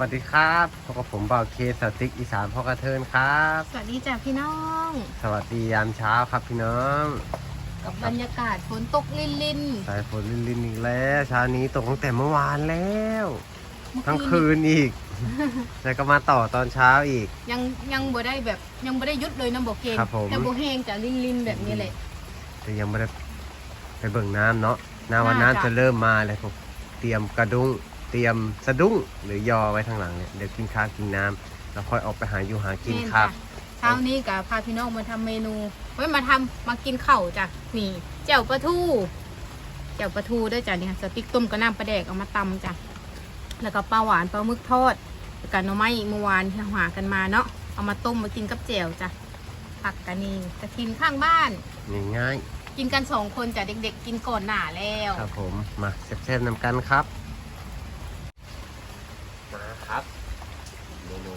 วัสดีครับพบกับผมบ่าวเคสติกอีสานพ่อกระเทินครับ สวัสดีจ้ะพี่น้อง สวัสดียามเช้าครับพี่น้อง กับบรรยากาศฝนตกลินลินสายฝนลินๆอีกแล้วเช้านี้ตกตั้งแต่เมื่อวานแล้วเมื่อทั้งคืนอีก แล้วก็มาต่อตอนเช้าอีก ยังยังบ่ได้แบบยังบ่ได้หยุดเลยนะบอกเกงครับผม แต่บ่แห้งจ้ะลินลินแบบนี้แหละ แต่ยังไม่ได้ไปเบิ่งน้ำเนาะน้ำวันน้ำน่าจะจะเริ่มมาเลยผมเตรียมกระดุ้ง เตรียมสะดุ้งหรือยอไว้ทางหลังเนี่ยเดี๋ยวกินข้าวกินน้ำแล้วค่อยออกไปหาอยู่หากินแม่ครับจ้ะเช้านี้กับพาพี่น้องมาทำเมนูไว้มาทำมากินข้าวจ้ะนี่แจ่วปลาทูแจ่วปลาทูด้วยจ้ะนี่ค่ะสติ๊กต้มกับน้ำปลาแดกเอามาตำจ้ะแล้วก็ปลาหวานปลาหมึกทอดแล้วก็หน่อไม้เมื่อวานที่หากันมาเนาะเอามาต้มมากินกับแจ่วจ้ะผักกันนี่กระทินข้างบ้าน ง่ายกินกันสองคนจ้ะเด็ก ๆ กินก่อนหนาแล้ว ๆครับผมมาแซ่บๆนำกันครับมาครับเมนู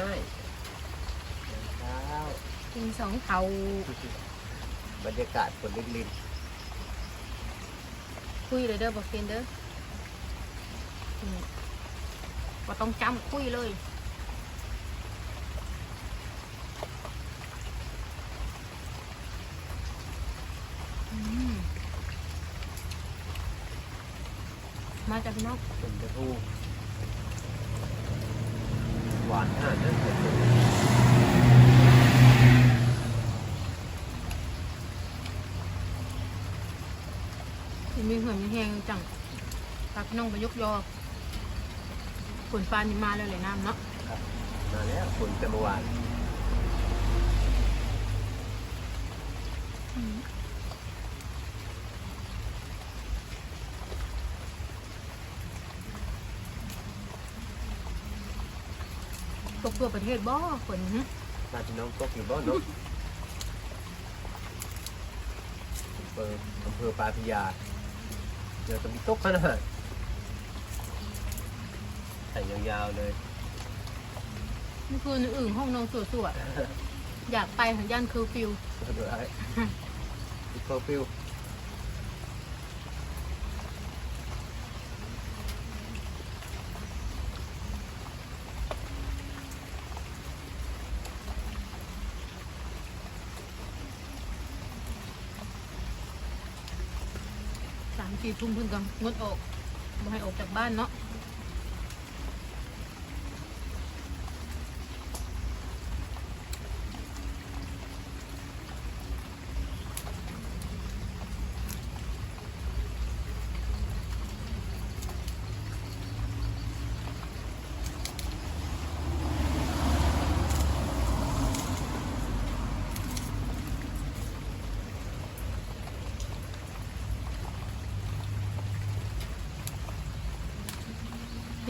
ง่ายๆเช้ากินสองเทาบรรยากาศฝนลินคุยเลยเด้อบอกเฟนเด้ออืมว่าต้องจำคุยเลยอืมมาจากพี่น้องๆฝนจะทูห วานขนาดนั้นมีเหื่อนมีแหงจังพาพี่น้องไปยกยอฝนฟ้านี่มาแล้วเลยน้ำเนาะมาแล้วฝนแต่เมื่อวาน ตกทั่วประเทศบ่ฝนหึมาพี่น้องตกอยู่บ้านเนาะอำเภออำเภอปาพิยาเดี๋ยวจะมีตกขนาดใส่ยาวๆเลย เมื่อคืนอื่นห้องนอนสวยๆอยากไปหันย่านคือฟิว เดี๋ยวไอ้ อีโคฟิลสา มสี่ทุ่มเพิ่งก็งดออกไม่ให้ออกจากบ้านเนาะ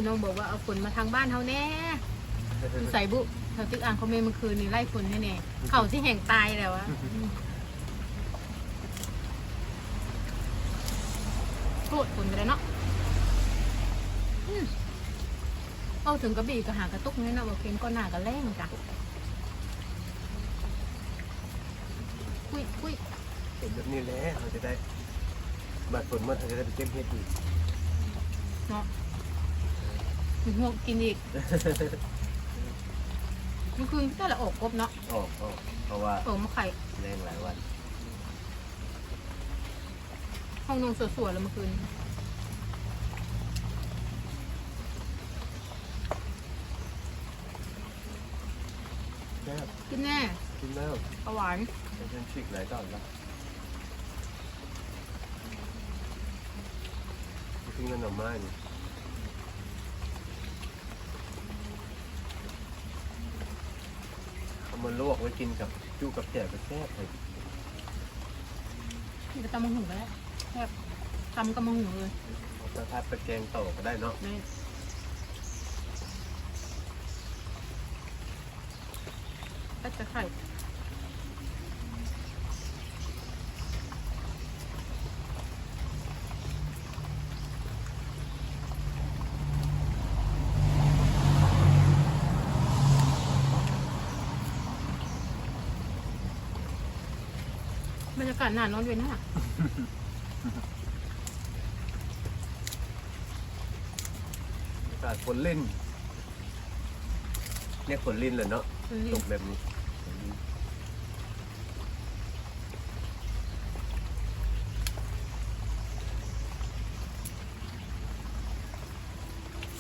น้องบอกว่าเอาฝนมาทางบ้านเขาแน่อยู่ใส่บุแถวตึกอ่างเขาเมเมื่อคืนนี่ไล่ฝนแน่ๆเขาที่แห่งตายแล้วอะโคตรฝนไปเลยเนาะอืมเอาถึงกระบี่ก็หากระตุกนี่เนาะบอกเพียงก็หนาก็แรงจ้ะคุยคุยเห็นแบบนี้แหละเราจะได้บัดฝนมันเราจะได้ไปเก็บเห็ดอีกเนาะมี หัวกินอีกเมื่อคืนแต่ละออกกบเนาะออกออกเพราะว่าเออมาไข่แรงหลายวันห้องนอนสวยๆแล้วเมื่อคืนแซ่บกินแน่กินแล้วปลาหวานเป็นชิกหลายตอนแล้วกินกันหน่อไม้นี่เอา มาลวกไว้กินกับจู้กับแจ่วกับแซ่บเลยนี่ก็ตำมะหุ่งก็ได้แซ่บตำกับมะหุ่งเลยเอาไปพัดไปแกงต่อก็ได้เนาะนี่ก็จะไข่ บรรยากาศหนานร้อนเย็นนะอากาศคนเล่นเรียกคนลิ้นเลยเนาะตกแบบนี้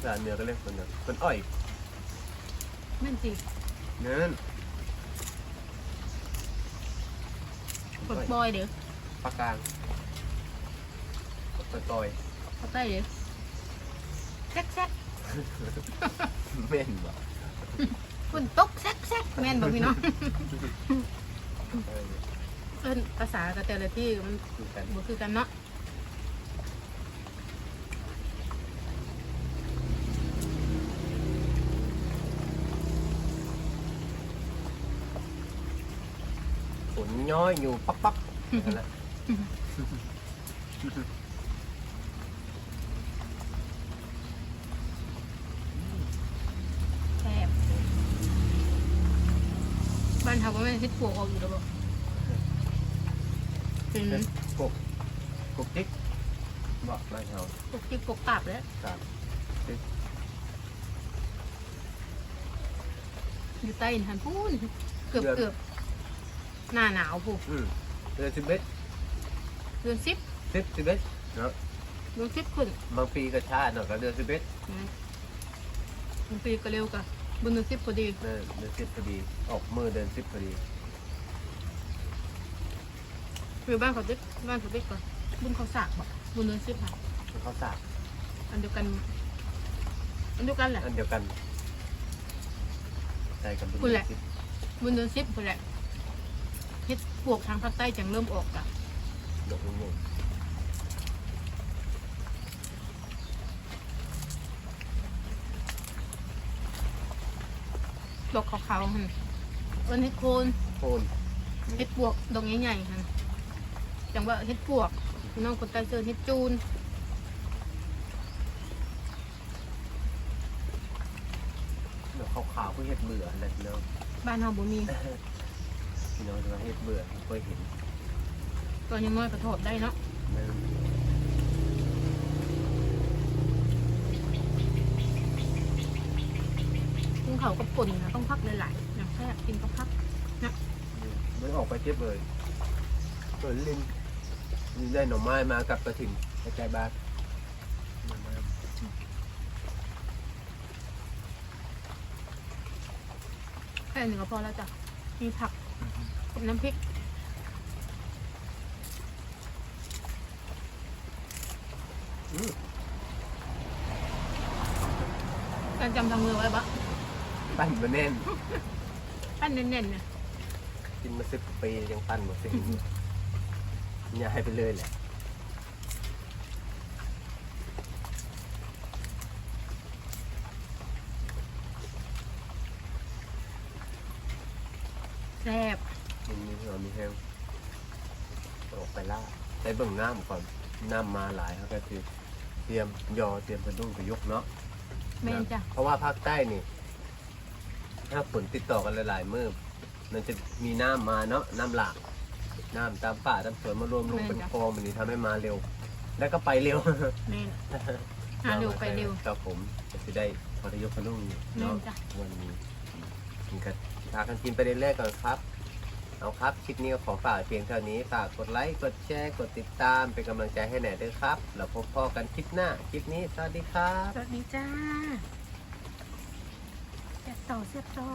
สารเหนือก็เรียกคนเนาะคนอ้อยแม่นสิเนิน กดบอยเดี๋ยวปากกลางปากต่อยเขาใต้เดี๋ยวแซกแซกเม่นบ่คุณตกแซกแซกแม่นบอกพี่น้องเออเอิ้นภาษากับแต่ละที่มันดูกันบ่คือกันเนาะ นย้อยอยู่ปั๊บปั๊บนั่นแหละแซ่บบ้านเขาก็ไม่ได้คิดปลูกออกอยู่แล้วบ่เป็นกบกบจิ๊กบอกไม่เอาปลูกที่ปลูกตับแล้วครับอยู่ใต้หันพูนเกือบเกือบ หน้าหนาวผูกอืมเดือนสิบเอ็ดเดือนสิบสิบสิบเอ็ดเนาะเดือนสิบขึ้นบางปีก็ช้าหน่อยก็เดือนสิบเอ็ดนะบางปีก็เร็วกะบนเดือนสิบพอดีเดือนเดือนสิบพอดีออกมือเดือนสิบพอดีคือบ้านเขาเด็กบ้านเขาเด็กก่อนบุญเขาสากบอกบุญเดือนสิบค่ะเขาสาบอันเดียวกันอันเดียวกันแหละอันเดียวกันใช่กันคุณแหละสิบบุญเดือนสิบคนแหละ เฮ็ดปวกทางภาคใต้จังเริ่มออกอะดอกงงดอกขาวๆหันเอิ้นเฮ็ดโคนโคนเฮ็ดปวกดอกใหญ่ๆหันจังว่าเฮ็ดปวกพี่น้องคนใต้เจอเฮ็ดจูนดอกขาวๆเพื่อเห็ดเบื่ออะไรเนาะบ้านเฮาบ่มี พี่น้องจะมาเห็ดเบื่อเคยเห็นตอนยังน้อยก็ทอดได้เนาะนะกินเขาวกับป่นนะต้องพักหลายๆอย่างแค่กินก็พักไม่ออกไปเทียบเลยเปิดลินนี่ได้หน่อไม้มากับกระถิ่นกระจายบาทหน่อไม้แค่หนึ่งก็พอแล้วจ้ะมีผักกับ น้ำพริกอืมการจำทางมือไว้บะปั้นมาแน่นปั้นแน่นๆเนี่ยกินมาสิบปียังปั้นหมดสิอย่าให้ไปเลยแหละแซ่บ มันมีเรามีแห้งออกไปล่าใช้เบิ่งน้ำก่อนน้ำมาหลายเขาก็คือเตรียมยอเตรียมกระดุ้งกระยกเนาะแม่นจ้ะ เพราะว่าภาคใต้นี่ ถ้าฝนติดต่อกันหลายๆมื้อมันจะมีน้ำมาเนาะน้ำหลากน้ำตามป่าตามสวนมารวมลงเป็นคลองมันนี้ทำให้มาเร็ว แล้วก็ไปเร็ว แม่น หาเร็วไปเร็ว ครับผมจะได้พอได้ยกกระดุ้งอยู่แม่เนาะนจ้ะ วันนี้กินกันพากันกินไปเรื่อยๆก่อนครับ เอาครับ คลิปนี้ก็ขอฝากเพียงเท่านี้ ฝากกดไลค์ กดแชร์ กดติดตาม เป็นกำลังใจให้แหน่ด้วยครับ แล้วพบพ่อกันคลิปหน้า คลิปนี้ สวัสดีครับสวัสดีจ้าเสียบต่อเสียบต่อ